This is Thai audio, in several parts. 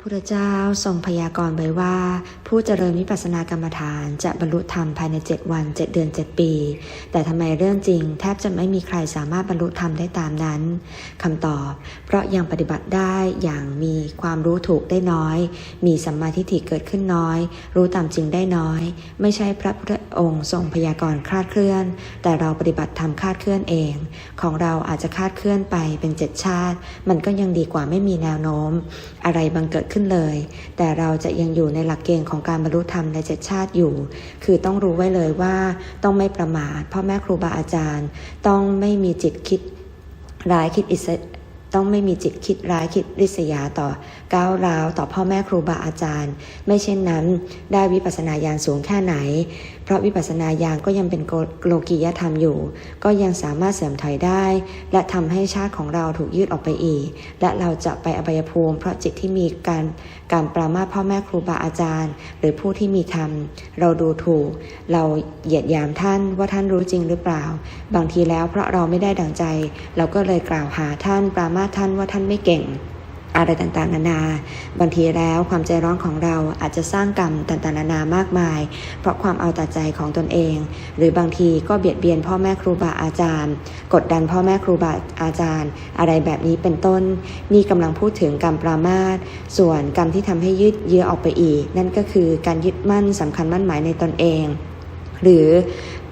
พุทธเจ้าทรงพยากรณ์ไว้ว่า ผู้เจริญวิปัสสนากรรมฐานจะบรรลุธรรมภายใน7วัน7เดือน7ปี แต่ทำไมเรื่องจริง แทบจะไม่มีใครสามารถบรรลุธรรมได้ตามนั้นคำตอบ เพราะยังปฏิบัติได้อย่างมีความรู้ถูกได้น้อย มีสัมมาทิฏฐิเกิดขึ้นน้อย รู้ตามจริงได้น้อย ไม่ใช่พระพุทธองค์ทรงพยากรณ์คลาดเคลื่อน แต่เราปฏิบัติธรรมคลาดเคลื่อนเอง ของเราอาจจะคลาดเคลื่อนไปเป็นเจ็ดชาติ มันก็ยังดีกว่าไม่มีแนวโน้ม อะไรบังเกิดขึ้นเลย แต่เราจะยังอยู่ในหลักเกณฑ์ของการบรรลุธรรมในเจ็ดชาติอยู่ คือต้องรู้ไว้เลยว่าต้องไม่ประมาทพ่อแม่ครูบาอาจารย์ ต้องไม่มีจิตคิดร้ายคิดอิสต้องไม่มีจิตคิดร้ายคิดริษยาต่อก้าวร้าวต่อพ่อแม่ครูบาอาจารย์ ไม่เช่นนั้น ได้วิปัสสนาญาณสูงแค่ไหน เพราะวิปัสสนาญาณก็ยังเป็นโลกียธรรมอยู่ ก็ยังสามารถเสริมถอยได้ และทำให้ชาติของเราถูกยืดออกไปอีก และเราจะไปอบายภูมิ เพราะจิตที่มีการการปรามาพ่อแม่ครูบาอาจารย์ หรือผู้ที่มีธรรม เราดูถูก เราเหยียดยามท่านว่าท่านรู้จริงหรือเปล่า บางทีแล้วเพราะเราไม่ได้ดังใจ เราก็เลยกล่าวหาท่านปรามาท่านว่าท่านไม่เก่ง อะไรต่างๆนานา บางทีแล้วความใจร้อนของเราอาจจะสร้างกรรมต่างๆนานามากมาย เพราะความเอาแต่ใจของตนเอง หรือบางทีก็เบียดเบียนพ่อแม่ครูบาอาจารย์ กดดันพ่อแม่ครูบาอาจารย์ อะไรแบบนี้เป็นต้น นี่กำลังพูดถึงกรรมปรามาสส่วนกรรมที่ทำให้ยืดเยื้อออกไปอีก นั่นก็คือการยึดมั่นสำคัญมั่นหมายในตนเอง หรือ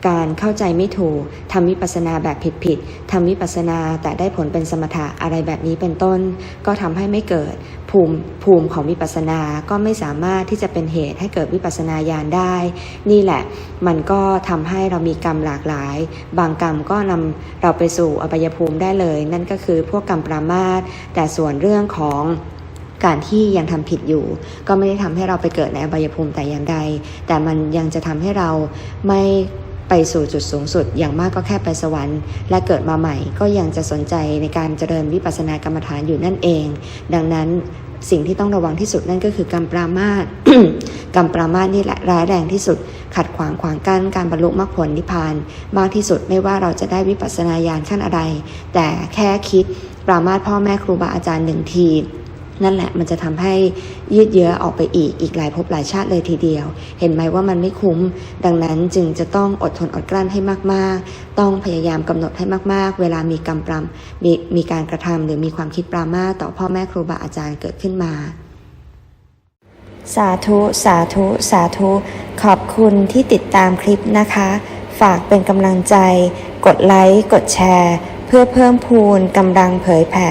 การเข้าใจไม่ถูกทำวิปัสนาแบบผิดๆทำวิปัสนาแต่ได้ผลเป็นสมถะอะไรแบบนี้เป็นต้น ก็ทำให้ไม่เกิดภูมิภูมิของวิปัสนาก็ไม่สามารถที่จะเป็นเหตุให้เกิดวิปัสนาญาณได้ นี่แหละ มันก็ทำให้เรามีกรรมหลากหลาย บางกรรมก็นำเราไปสู่อบายภูมิได้เลย นั่นก็คือพวกกรรมปรามาสแต่ส่วนเรื่องของการที่ยังทำผิดอยู่ ก็ไม่ได้ทำให้เราไปเกิดในอบายภูมิแต่อย่างใด แต่มันยังจะทำให้เราไม่ ไปสู่จุดสูงสุดอย่างมากก็แค่ไปสวรรค์ และเกิดมาใหม่ก็ยังจะสนใจในการเจริญวิปัสสนากรรมฐานอยู่นั่นเอง ดังนั้นสิ่งที่ต้องระวังที่สุดนั่นก็คือกรรมปรามาสกรรมปรามาสนี่แหละร้ายแรงที่สุด ขัดขวางขวางกั้นการบรรลุมรรคผลนิพพาน มากที่สุดไม่ว่าเราจะได้วิปัสสนาญาณขั้นอะไร แต่แค่คิดปรามาสพ่อแม่ครูบาอาจารย์หนึ่งที นั่นแหละมันจะทำให้ยืดเยื้อออกไปอีกอีกหลายภพหลายชาติเลยทีเดียว เห็นไหมว่ามันไม่คุ้ม ดังนั้นจึงจะต้องอดทนอดกลั้นให้มาก ๆ ต้องพยายามกำหนดให้มาก ๆ เวลามีกรรมปรามมีมีการกระทำหรือมีความคิดปรามาต่อพ่อแม่ครูบาอาจารย์เกิดขึ้นมา สาธุสาธุสาธุ ขอบคุณที่ติดตามคลิปนะคะ ฝากเป็นกำลังใจ กดไลค์กดแชร์ เพื่อเพิ่มพูนกำลังเผยแผ่